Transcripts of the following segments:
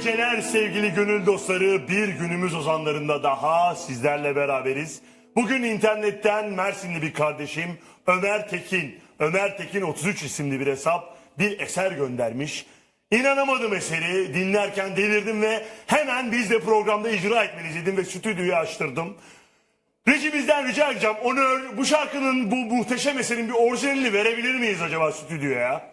Geceler sevgili gönül dostları bir günümüz ozanlarında daha sizlerle beraberiz. Bugün internetten Mersinli bir kardeşim Ömer Tekin, Ömer Tekin 33 isimli bir hesap bir eser göndermiş. İnanamadım eseri dinlerken delirdim ve hemen biz de programda icra etmeliyiz dedim ve stüdyoyu açtırdım. Rejimizden rica edeceğim Onur bu şarkının bu muhteşem eserin bir orijinalini verebilir miyiz acaba stüdyoya?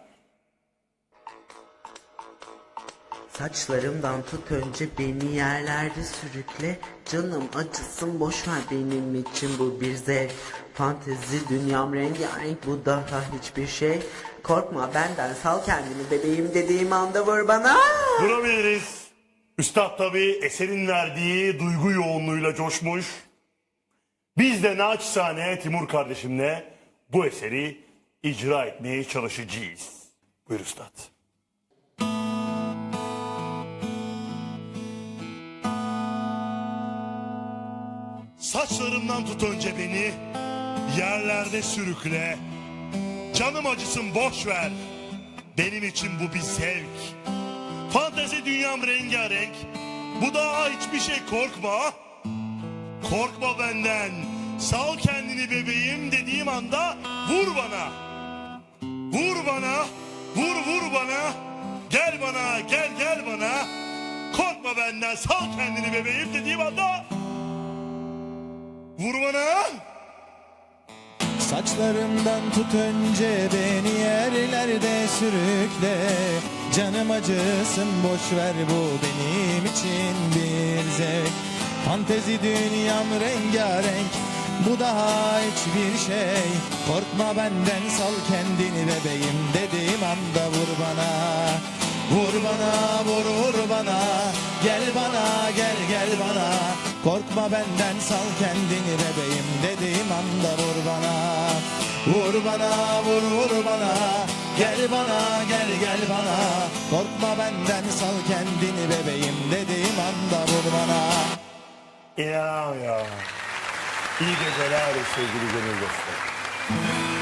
Saçlarımdan tut önce beni yerlerde sürükle Canım acısın boş ver benim için bu bir zevk Fantezi dünyam rengarenk bu daha hiçbir şey Korkma benden sal kendini bebeğim dediğim anda vur bana Durabiliriz. Üstad tabi eserin verdiği duygu yoğunluğuyla coşmuş. Biz de naçizane Timur kardeşimle bu eseri icra etmeye çalışacağız. Buyur Üstad. Saçlarımdan tut önce beni, yerlerde sürükle. Canım acısın boş ver, benim için bu bir zevk. Fantezi dünyam rengarenk. Bu daha hiçbir şey korkma. Korkma benden. Sal kendini bebeğim dediğim anda vur bana. Vur bana. Vur vur bana. Gel bana gel gel bana. Korkma benden sal kendini bebeğim dediğim anda vur bana. Saçlarımdan tut önce beni yerlerde sürükle. Canım acısın boş ver bu benim için bir zevk. Fantezi dünyam rengarenk bu daha hiçbir şey. Korkma benden sal kendini bebeğim dediğim anda vur bana. Vur bana vur vur bana. Gel bana gel gel bana Korkma benden sal kendini bebeğim dediğim anda vur bana Vur bana vur vur bana Gel bana gel gel bana Korkma benden sal kendini bebeğim dediğim anda vur bana İnanamıyorum. İyi geceler sevgili gönül dostları.